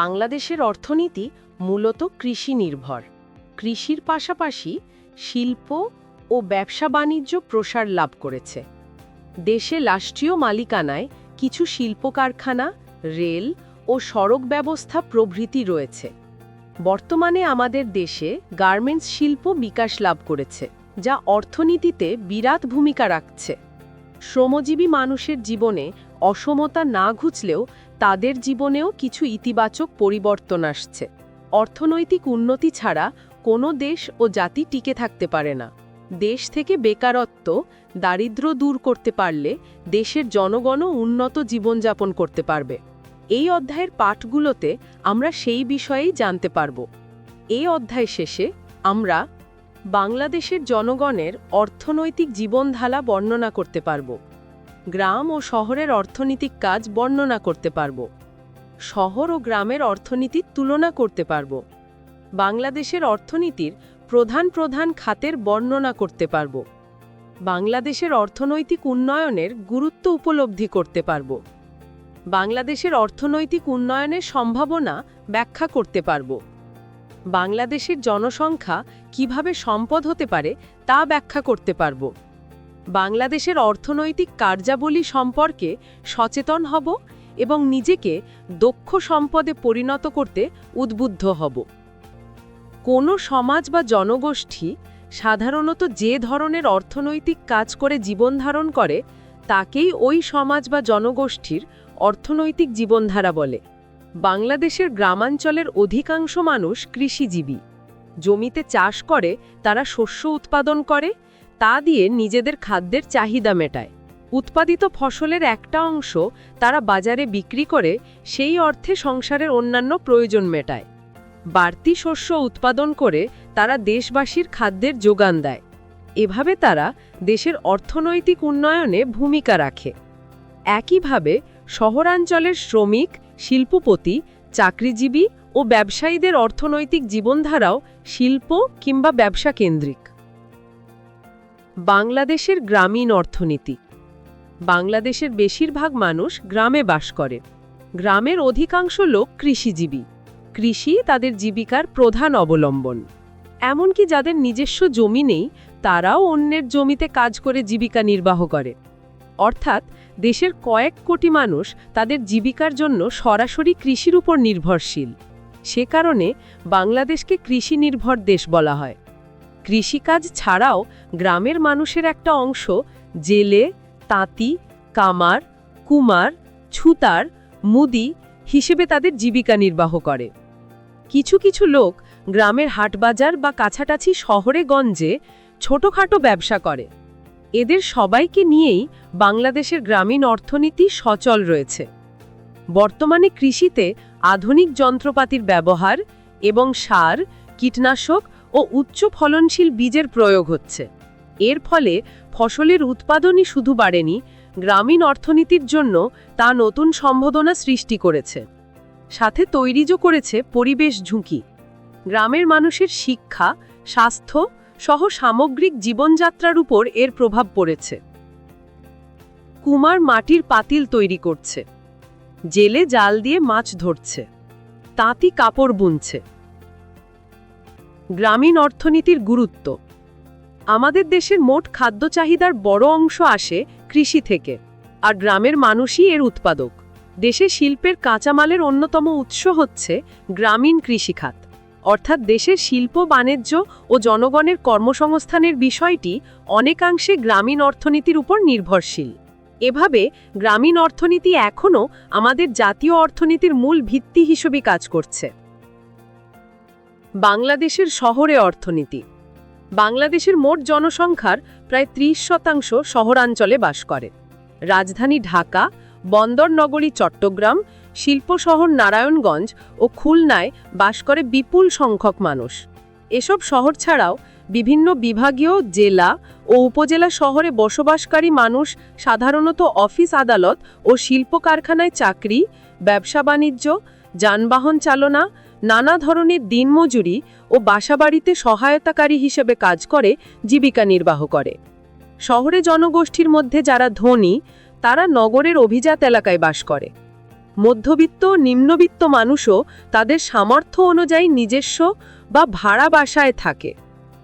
বাংলাদেশের অর্থনীতি মূলত কৃষি নির্ভর। কৃষির পাশাপাশি শিল্প ও ব্যবসা বাণিজ্য প্রসার লাভ করেছে। দেশে রাষ্ট্রীয় মালিকানায় কিছু শিল্প কারখানা রেল ও সড়ক ব্যবস্থা প্রভৃতি রয়েছে। বর্তমানে আমাদের দেশে গার্মেন্টস শিল্প বিকাশ লাভ করেছে, যা অর্থনীতিতে বিরাট ভূমিকা রাখছে। শ্রমজীবী মানুষের জীবনে অসমতা না ঘুচলেও তাদের জীবনেও কিছু ইতিবাচক পরিবর্তন আসছে। অর্থনৈতিক উন্নতি ছাড়া কোনো দেশ ও জাতি টিকে থাকতে পারে না। দেশ থেকে বেকারত্ব দারিদ্র দূর করতে পারলে দেশের জনগণও উন্নত জীবনযাপন করতে পারবে। এই অধ্যায়ের পাঠগুলোতে আমরা সেই বিষয়েই জানতে পারব। এই অধ্যায় শেষে আমরা বাংলাদেশের জনগণের অর্থনৈতিক জীবনধারা বর্ণনা করতে পারব। গ্রাম ও শহরের অর্থনৈতিক কাজ বর্ণনা করতে পারব। শহর ও গ্রামের অর্থনীতির তুলনা করতে পারব। বাংলাদেশের অর্থনীতির প্রধান প্রধান খাতের বর্ণনা করতে পারব। বাংলাদেশের অর্থনৈতিক উন্নয়নের গুরুত্ব উপলব্ধি করতে পারব। বাংলাদেশের অর্থনৈতিক উন্নয়নের সম্ভাবনা ব্যাখ্যা করতে পারব। বাংলাদেশের জনসংখ্যা কীভাবে সম্পদ হতে পারে তা ব্যাখ্যা করতে পারব। বাংলাদেশের অর্থনৈতিক কার্যাবলী সম্পর্কে সচেতন হব এবং নিজেকে দক্ষ সম্পদে পরিণত করতে উদ্বুদ্ধ হব। কোনো সমাজ বা জনগোষ্ঠী সাধারণত যে ধরনের অর্থনৈতিক কাজ করে জীবনধারণ করে, তাকেই ওই সমাজ বা জনগোষ্ঠীর অর্থনৈতিক জীবনধারা বলে। বাংলাদেশের গ্রামাঞ্চলের অধিকাংশ মানুষ কৃষিজীবী। জমিতে চাষ করে, তারা শস্য উৎপাদন করে তা দিয়ে নিজেদের খাদ্যের চাহিদা মেটায়। উৎপাদিত ফসলের একটা অংশ তারা বাজারে বিক্রি করে, সেই অর্থে সংসারের অন্যান্য প্রয়োজন মেটায়। বাড়তি শস্য উৎপাদন করে তারা দেশবাসীর খাদ্যের যোগান দেয়। এভাবে তারা দেশের অর্থনৈতিক উন্নয়নে ভূমিকা রাখে। একইভাবে শহরাঞ্চলের শ্রমিক, শিল্পপতি, চাকরিজীবী ও ব্যবসায়ীদের অর্থনৈতিক জীবনধারাও শিল্প কিংবা ব্যবসা কেন্দ্রিক। বাংলাদেশের গ্রামীণ অর্থনীতি। বাংলাদেশের বেশিরভাগ মানুষ গ্রামে বাস করে। গ্রামের অধিকাংশ লোক কৃষিজীবী। কৃষি তাদের জীবিকার প্রধান অবলম্বন। এমনকি যাদের নিজস্ব জমি নেই, তারাও অন্যের জমিতে কাজ করে জীবিকা নির্বাহ করে। অর্থাৎ দেশের কয়েক কোটি মানুষ তাদের জীবিকার জন্য সরাসরি কৃষির উপর নির্ভরশীল। সে কারণে বাংলাদেশকে কৃষি নির্ভর দেশ বলা হয়। কৃষিকাজ ছাড়াও গ্রামের মানুষের একটা অংশ জেলে, তাঁতি, কামার, কুমার, ছুতার, মুদি হিসেবে তাদের জীবিকা নির্বাহ করে। কিছু কিছু লোক গ্রামের হাটবাজার বা কাছাকাছি শহরে গঞ্জে ছোটখাটো ব্যবসা করে। এদের সবাইকে নিয়েই বাংলাদেশের গ্রামীণ অর্থনীতি সচল রয়েছে। বর্তমানে কৃষিতে আধুনিক যন্ত্রপাতির ব্যবহার এবং সার, কীটনাশক ও উচ্চ ফলনশীল বীজের প্রয়োগ হচ্ছে। এর ফলে ফসলের উৎপাদনই শুধু বাড়েনি, গ্রামীণ অর্থনীতির জন্য তা নতুন সম্ভাবনা সৃষ্টি করেছে। সাথে তৈরিজও করেছে পরিবেশ ঝুঁকি। গ্রামের মানুষের শিক্ষা, স্বাস্থ্য সহ সামগ্রিক জীবনযাত্রার উপর এর প্রভাব পড়েছে। কুমার মাটির পাতিল তৈরি করছে। জেলে জাল দিয়ে মাছ ধরছে। তাঁতি কাপড় বুনছে। গ্রামীণ অর্থনীতির গুরুত্ব। আমাদের দেশের মোট খাদ্য চাহিদার বড় অংশ আসে কৃষি থেকে, আর গ্রামের মানুষই এর উৎপাদক। দেশে শিল্পের কাঁচামালের অন্যতম উৎস হচ্ছে গ্রামীণ কৃষিখাত। অর্থাৎ দেশের শিল্প, বাণিজ্য ও জনগণের কর্মসংস্থানের বিষয়টি অনেকাংশে গ্রামীণ অর্থনীতির উপর নির্ভরশীল। এভাবে গ্রামীণ অর্থনীতি এখনও আমাদের জাতীয় অর্থনীতির মূল ভিত্তি হিসেবে কাজ করছে। বাংলাদেশের শহরে অর্থনীতি। বাংলাদেশের মোট জনসংখ্যার প্রায় ত্রিশ শতাংশ শহরাঞ্চলে বাস করে। রাজধানী ঢাকা, বন্দর নগরী চট্টগ্রাম, শিল্প শহর নারায়ণগঞ্জ ও খুলনায় বাস করে বিপুল সংখ্যক মানুষ। এসব শহর ছাড়াও বিভিন্ন বিভাগীয় জেলা ও উপজেলা শহরে বসবাসকারী মানুষ, সাধারণত অফিস আদালত ও শিল্প কারখানায় চাকরি, ব্যবসা বাণিজ্য, যানবাহন চালনা নানা ধরনের দিনমজুরি ও বাসাবাড়িতে সহায়তাকারী হিসেবে কাজ করে, জীবিকা নির্বাহ করে। শহরে জনগোষ্ঠীর মধ্যে যারা ধনী, তারা নগরের অভিজাত এলাকায় বাস করে। মধ্যবিত্ত নিম্নবিত্ত মানুষও তাদের সামর্থ্য অনুযায়ী নিজস্ব বা ভাড়া বাসায় থাকে।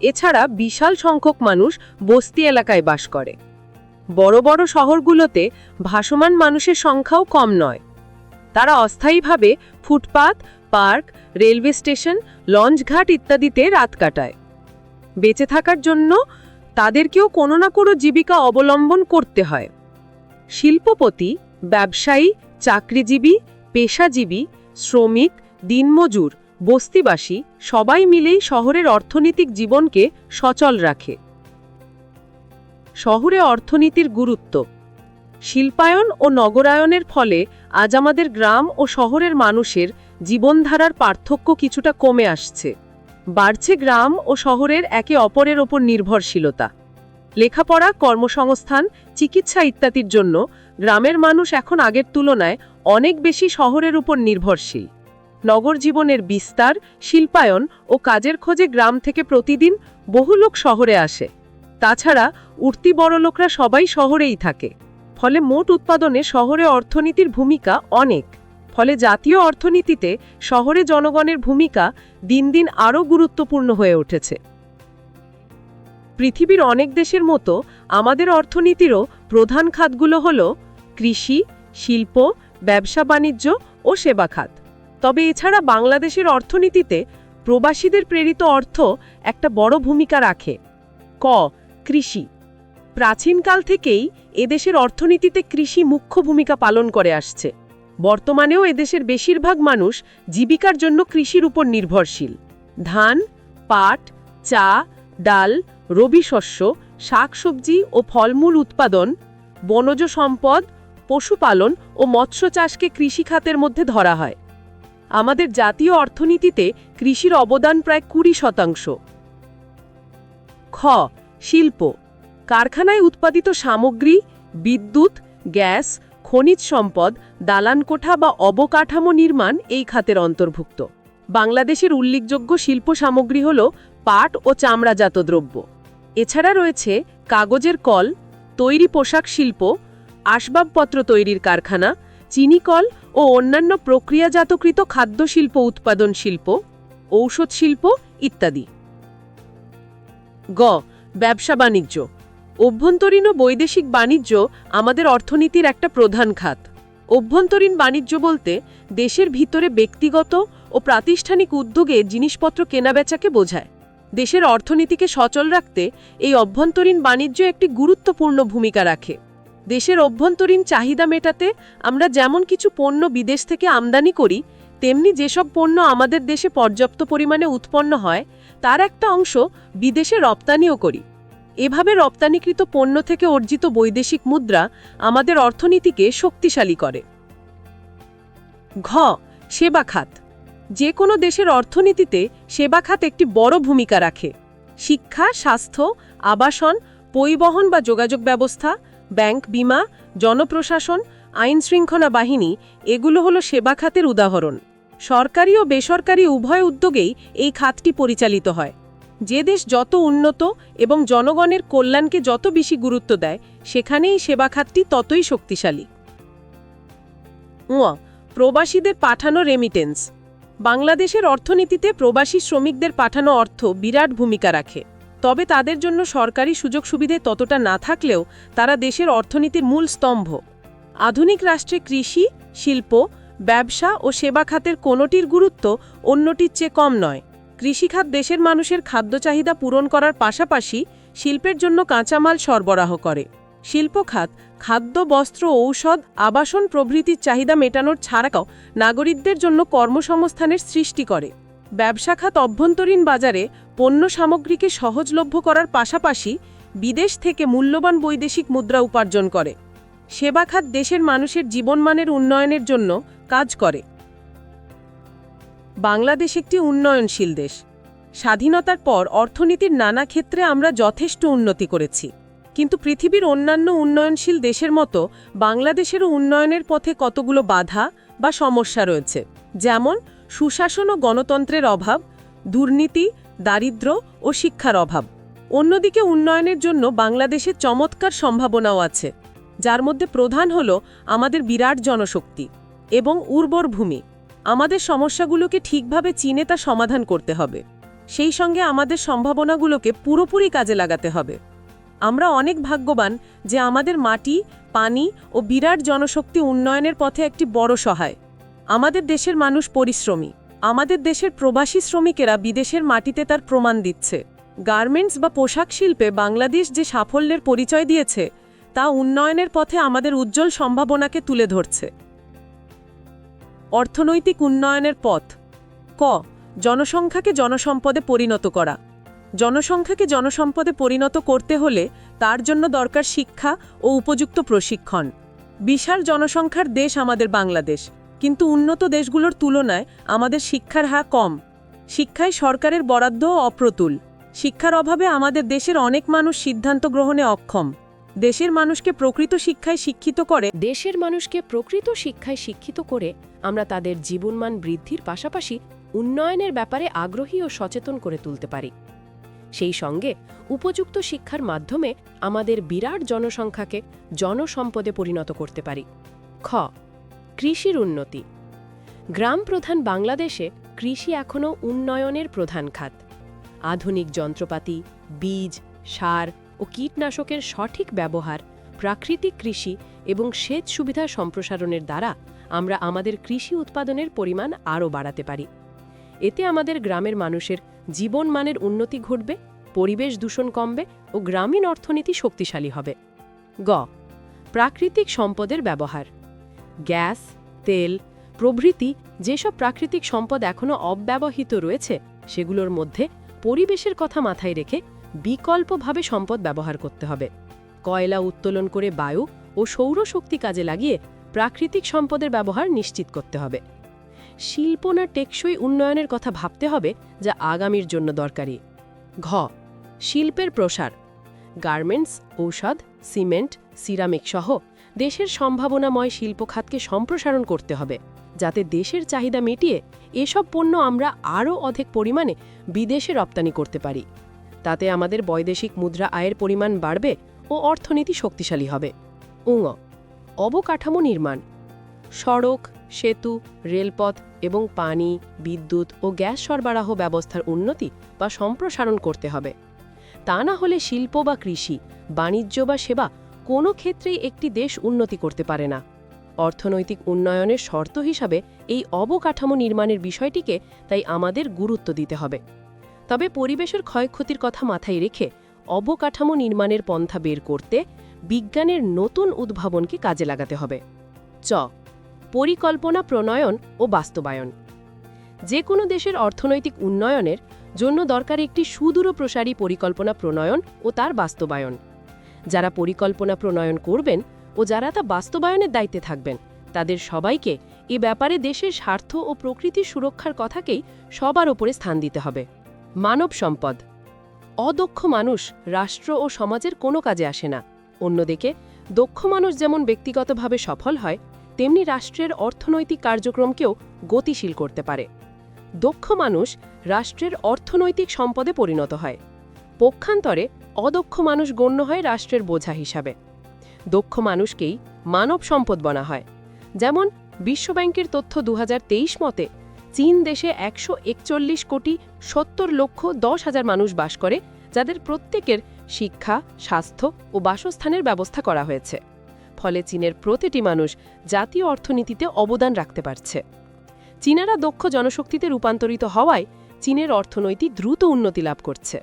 এছাড়া বিশাল সংখ্যক মানুষ বস্তি এলাকায় বাস করে। বড় বড় শহরগুলোতে ভাসমান মানুষের সংখ্যাও কম নয়। তারা অস্থায়ীভাবে ফুটপাত পার্ক, রেলওয়ে স্টেশন লঞ্চঘাট ইত্যাদিতে রাত কাটায়। বেঁচে থাকার জন্য তাদেরকেও কোনো না কোনো জীবিকা অবলম্বন করতে হয়। শিল্পপতি, ব্যবসায়ী, চাকরিজীবী, পেশাজীবী, শ্রমিক, দিনমজুর, বস্তিবাসী সবাই মিলেই শহরের অর্থনৈতিক জীবনকে সচল রাখে। শহরে অর্থনীতির গুরুত্ব। শিল্পায়ন ও নগরায়নের ফলে আজ আমাদের গ্রাম ও শহরের মানুষের জীবনধারার পার্থক্য কিছুটা কমে আসছে। বাড়ছে গ্রাম ও শহরের একে অপরের ওপর নির্ভরশীলতা। লেখাপড়া, কর্মসংস্থান, চিকিৎসা ইত্যাদির জন্য গ্রামের মানুষ এখন আগের তুলনায় অনেক বেশি শহরের উপর নির্ভরশীল। নগর জীবনের বিস্তার, শিল্পায়ন ও কাজের খোঁজে গ্রাম থেকে প্রতিদিন বহু লোক শহরে আসে। তাছাড়া উঠতি বড়লোকরা সবাই শহরেই থাকে। ফলে মোট উৎপাদনে শহরে অর্থনীতির ভূমিকা অনেক। ফলে জাতীয় অর্থনীতিতে শহরে জনগণের ভূমিকা দিন দিন আরও গুরুত্বপূর্ণ হয়ে উঠেছে। পৃথিবীর অনেক দেশের মতো আমাদের অর্থনীতিরও প্রধান খাতগুলো হল কৃষি, শিল্প, ব্যবসা, বাণিজ্য ও সেবা খাত। তবে এছাড়া বাংলাদেশের অর্থনীতিতে প্রবাসীদের প্রেরিত অর্থ একটা বড় ভূমিকা রাখে। ক, কৃষি। প্রাচীনকাল থেকেই এদেশের অর্থনীতিতে কৃষি মুখ্য ভূমিকা পালন করে আসছে। বর্তমানেও এদেশের বেশিরভাগ মানুষ জীবিকার জন্য কৃষির উপর নির্ভরশীল। ধান, পাট, চা, ডাল, রবি শস্য, শাকসবজি ও ফলমূল উৎপাদন, বনজ সম্পদ, পশুপালন ও মৎস্য চাষকে কৃষিখাতের মধ্যে ধরা হয়। আমাদের জাতীয় অর্থনীতিতে কৃষির অবদান প্রায় কুড়ি শতাংশ। খ. শিল্প। কারখানায় উৎপাদিত সামগ্রী, বিদ্যুৎ, গ্যাস খনিজ সম্পদ, দালানকোঠা বা অবকাঠামো নির্মাণ এই খাতের অন্তর্ভুক্ত। বাংলাদেশের উল্লেখযোগ্য শিল্প সামগ্রী হল পাট ও চামড়াজাত দ্রব্য। এছাড়া রয়েছে কাগজের কল, তৈরি পোশাক শিল্প, আসবাবপত্র তৈরির কারখানা চিনিকল ও অন্যান্য প্রক্রিয়াজাতকৃত খাদ্য শিল্প উৎপাদন শিল্প, ঔষধ শিল্প ইত্যাদি। গ. ব্যবসা বাণিজ্য। অভ্যন্তরীণ ও বৈদেশিক বাণিজ্য আমাদের অর্থনীতির একটা প্রধান খাত। অভ্যন্তরীণ বাণিজ্য বলতে দেশের ভিতরে ব্যক্তিগত ও প্রাতিষ্ঠানিক উদ্যোগে জিনিসপত্র কেনাবেচাকে বোঝায়। দেশের অর্থনীতিকে সচল রাখতে এই অভ্যন্তরীণ বাণিজ্য একটি গুরুত্বপূর্ণ ভূমিকা রাখে। দেশের অভ্যন্তরীণ চাহিদা মেটাতে আমরা যেমন কিছু পণ্য বিদেশ থেকে আমদানি করি, তেমনি যেসব পণ্য আমাদের দেশে পর্যাপ্ত পরিমাণে উৎপন্ন হয়, তার একটা অংশ বিদেশে রপ্তানিও করি। এভাবে রপ্তানিকৃত পণ্য থেকে অর্জিত বৈদেশিক মুদ্রা আমাদের অর্থনীতিকে শক্তিশালী করে। ঘ, সেবা খাত। যে কোনো দেশের অর্থনীতিতে সেবা খাত একটি বড় ভূমিকা রাখে। শিক্ষা, স্বাস্থ্য, আবাসন, পরিবহন বা যোগাযোগ ব্যবস্থা, ব্যাংক বিমা, জনপ্রশাসন, আইন শৃঙ্খলা বাহিনী এগুলো হলো সেবা খাতের উদাহরণ। সরকারি ও বেসরকারি উভয় উদ্যোগেই এই খাতটি পরিচালিত হয়। যে দেশ যত উন্নত এবং জনগণের কল্যাণকে যত বেশি গুরুত্ব দেয়, সেখানেই সেবা খাতটি ততই শক্তিশালী। উয়া, প্রবাসীদের পাঠানো রেমিটেন্স বাংলাদেশের অর্থনীতিতে প্রবাসী শ্রমিকদের পাঠানো অর্থ বিরাট ভূমিকা রাখে। তবে তাদের জন্য সরকারি সুযোগ সুবিধে ততটা না থাকলেও তারা দেশের অর্থনীতির মূল স্তম্ভ। আধুনিক রাষ্ট্রে কৃষি, শিল্প, ব্যবসা ও সেবা খাতের কোনোটির গুরুত্ব অন্যটির চেয়ে কম নয়। কৃষিখাত দেশের মানুষের খাদ্য চাহিদা পূরণ করার পাশাপাশি শিল্পের জন্য কাঁচামাল সরবরাহ করে। শিল্প খাত খাদ্য, বস্ত্র, ঔষধ, আবাসন প্রভৃতির চাহিদা মেটানোর ছাড়াও নাগরিকদের জন্য কর্মসংস্থানের সৃষ্টি করে। ব্যবসা খাত অভ্যন্তরীণ বাজারে পণ্য সামগ্রীকে সহজলভ্য করার পাশাপাশি বিদেশ থেকে মূল্যবান বৈদেশিক মুদ্রা উপার্জন করে। সেবা খাত দেশের মানুষের জীবনমানের উন্নয়নের জন্য কাজ করে। বাংলাদেশ একটি উন্নয়নশীল দেশ। স্বাধীনতার পর অর্থনীতির নানা ক্ষেত্রে আমরা যথেষ্ট উন্নতি করেছি। কিন্তু পৃথিবীর অন্যান্য উন্নয়নশীল দেশের মতো বাংলাদেশেরও উন্নয়নের পথে কতগুলো বাধা বা সমস্যা রয়েছে, যেমন সুশাসন ও গণতন্ত্রের অভাব, দুর্নীতি, দারিদ্র ও শিক্ষার অভাব। অন্যদিকে উন্নয়নের জন্য বাংলাদেশের চমৎকার সম্ভাবনাও আছে, যার মধ্যে প্রধান হল আমাদের বিরাট জনশক্তি এবং উর্বর ভূমি। আমাদের সমস্যাগুলোকে ঠিকভাবে চিনে তা সমাধান করতে হবে। সেই সঙ্গে আমাদের সম্ভাবনাগুলোকে পুরোপুরি কাজে লাগাতে হবে। আমরা অনেক ভাগ্যবান যে আমাদের মাটি, পানি ও বিরাট জনশক্তি উন্নয়নের পথে একটি বড় সহায়। আমাদের দেশের মানুষ পরিশ্রমী। আমাদের দেশের প্রবাসী শ্রমিকেরা বিদেশের মাটিতে তার প্রমাণ দিচ্ছে। গার্মেন্টস বা পোশাক শিল্পে বাংলাদেশ যে সাফল্যের পরিচয় দিয়েছে, তা উন্নয়নের পথে আমাদের উজ্জ্বল সম্ভাবনাকে তুলে ধরছে। অর্থনৈতিক উন্নয়নের পথ। ক, জনসংখ্যাকে জনসম্পদে পরিণত করা। জনসংখ্যাকে জনসম্পদে পরিণত করতে হলে তার জন্য দরকার শিক্ষা ও উপযুক্ত প্রশিক্ষণ। বিশাল জনসংখ্যার দেশ আমাদের বাংলাদেশ। কিন্তু উন্নত দেশগুলোর তুলনায় আমাদের শিক্ষার হার কম। শিক্ষায় সরকারের বরাদ্দও অপ্রতুল। শিক্ষার অভাবে আমাদের দেশের অনেক মানুষ সিদ্ধান্ত গ্রহণে অক্ষম। দেশের মানুষকে প্রকৃত শিক্ষায় শিক্ষিত করে। দেশের মানুষকে প্রকৃত শিক্ষায় শিক্ষিত করে আমরা তাদের জীবনমান বৃদ্ধির পাশাপাশি উন্নয়নের ব্যাপারে আগ্রহী ও সচেতন করে তুলতে পারি। সেই সঙ্গে উপযুক্ত শিক্ষার মাধ্যমে আমাদের বিরাট জনসংখ্যাকে জনসম্পদে পরিণত করতে পারি। খ, কৃষির উন্নতি। গ্রাম প্রধান বাংলাদেশে কৃষি এখনও উন্নয়নের প্রধান খাত। আধুনিক যন্ত্রপাতি, বীজ, সার ও কীটনাশকের সঠিক ব্যবহার, প্রাকৃতিক কৃষি এবং সেচ সুবিধা সম্প্রসারণের দ্বারা আমরা আমাদের কৃষি উৎপাদনের পরিমাণ আরও বাড়াতে পারি। এতে আমাদের গ্রামের মানুষের জীবনমানের উন্নতি ঘটবে, পরিবেশ দূষণ কমবে ও গ্রামীণ অর্থনীতি শক্তিশালী হবে। গ, প্রাকৃতিক সম্পদের ব্যবহার। গ্যাস, তেল, প্রভৃতি যেসব প্রাকৃতিক সম্পদ এখনও অব্যবহৃত রয়েছে, সেগুলোর মধ্যে পরিবেশের কথা মাথায় রেখে বিকল্পভাবে সম্পদ ব্যবহার করতে হবে। কয়লা উত্তোলন করে বায়ু ও সৌরশক্তি কাজে লাগিয়ে প্রাকৃতিক সম্পদের ব্যবহার নিশ্চিত করতে হবে। শিল্প না টেকসই উন্নয়নের কথা ভাবতে হবে যা আগামীর জন্য দরকারি। ঘ, শিল্পের প্রসার। গার্মেন্টস, ঔষধ, সিমেন্ট, সিরামিক সহ দেশের সম্ভাবনাময় শিল্প খাতকে সম্প্রসারণ করতে হবে, যাতে দেশের চাহিদা মিটিয়ে এসব পণ্য আমরা আরও অধিক পরিমাণে বিদেশে রপ্তানি করতে পারি। তাতে আমাদের বৈদেশিক মুদ্রা আয়ের পরিমাণ বাড়বে ও অর্থনীতি শক্তিশালী হবে। উঙ। অবকাঠামো নির্মাণ। সড়ক, সেতু, রেলপথ এবং পানি, বিদ্যুৎ ও গ্যাস সরবরাহ ব্যবস্থার উন্নতি বা সম্প্রসারণ করতে হবে। তা না হলে শিল্প বা কৃষি, বাণিজ্য বা সেবা কোনো ক্ষেত্রেই একটি দেশ উন্নতি করতে পারে না। অর্থনৈতিক উন্নয়নের শর্ত হিসাবে এই অবকাঠামো নির্মাণের বিষয়টিকে তাই আমাদের গুরুত্ব দিতে হবে। তবে পরিবেশের ক্ষয়ক্ষতির কথা মাথায় রেখে অবকাঠামো নির্মাণের পন্থা বের করতে বিজ্ঞানের নতুন উদ্ভাবনকে কাজে লাগাতে হবে। চ, পরিকল্পনা প্রণয়ন ও বাস্তবায়ন। যে কোনো দেশের অর্থনৈতিক উন্নয়নের জন্য দরকার একটি সুদূরপ্রসারী পরিকল্পনা প্রণয়ন ও তার বাস্তবায়ন। যারা পরিকল্পনা প্রণয়ন করবেন ও যারা তা বাস্তবায়নের দায়িত্বে থাকবেন, তাদের সবাইকে এ ব্যাপারে দেশের স্বার্থ ও প্রকৃতির সুরক্ষার কথাকেই সবার ওপরে স্থান দিতে হবে। মানব সম্পদ। অদক্ষ মানুষ রাষ্ট্র ও সমাজের কোনো কাজে আসে না। অন্যদিকে, দক্ষ মানুষ যেমন ব্যক্তিগতভাবে সফল হয়, তেমনি রাষ্ট্রের অর্থনৈতিক কার্যক্রমকেও গতিশীল করতে পারে। দক্ষ মানুষ রাষ্ট্রের অর্থনৈতিক সম্পদে পরিণত হয়। পক্ষান্তরে, অদক্ষ মানুষ গণ্য হয় রাষ্ট্রের বোঝা হিসাবে। দক্ষ মানুষকেই মানব সম্পদ বনা হয়। যেমন বিশ্বব্যাংকের তথ্য দু হাজার তেইশ মতে চীন দেশে একশো একচল্লিশ কোটি সত্তর লক্ষ দশ হাজার মানুষ বাস করে, যাদের প্রত্যেকের শিক্ষা, স্বাস্থ্য ও বাসস্থানের ব্যবস্থা করা হয়েছে। ফলে চীনের প্রতিটি মানুষ জাতীয় অর্থনীতিতে অবদান রাখতে পারছে। চীনারা দক্ষ জনশক্তিতে রূপান্তরিত হওয়ায় চীনের অর্থনৈতি দ্রুত উন্নতি লাভ করছে।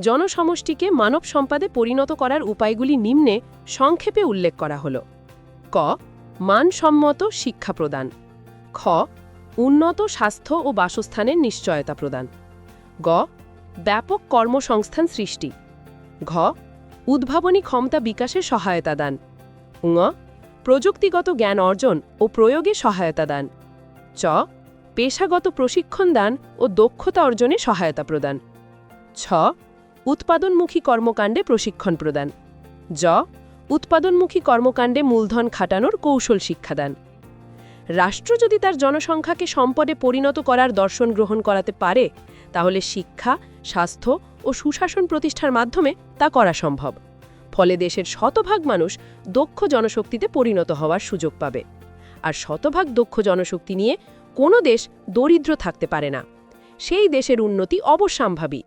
জনসমষ্টিকে মানব সম্পাদে পরিণত করার উপায়গুলি নিম্নে সংক্ষেপে উল্লেখ করা হল। ক, মানসম্মত শিক্ষা প্রদান খ উন্নত স্বাস্থ্য ও বাসস্থানের নিশ্চয়তা প্রদান। গ, ব্যাপক কর্মসংস্থান সৃষ্টি। ঘ, উদ্ভাবনী ক্ষমতা বিকাশে সহায়তা দান। ঙ প্রযুক্তিগত জ্ঞান অর্জন ও প্রয়োগে সহায়তা দান। চ, পেশাগত প্রশিক্ষণ দান ও দক্ষতা অর্জনে সহায়তা প্রদান। ছ, উৎপাদনমুখী কর্মকাণ্ডে প্রশিক্ষণ প্রদান। জ, উৎপাদনমুখী কর্মকাণ্ডে মূলধন খাটানোর কৌশল শিক্ষাদান রাষ্ট্র যদি তার জনসংখ্যাকে সম্পদে পরিণত করার দর্শন গ্রহণ করাতে পারে, তাহলে শিক্ষা, স্বাস্থ্য ও সুশাসন প্রতিষ্ঠার মাধ্যমে তা করা সম্ভব। ফলে দেশের শতভাগ মানুষ দক্ষ জনশক্তিতে পরিণত হওয়ার সুযোগ পাবে। আর শতভাগ দক্ষ জনশক্তি নিয়ে কোনো দেশ দরিদ্র থাকতে পারে না। সেই দেশের উন্নতি অবশ্যম্ভাবী।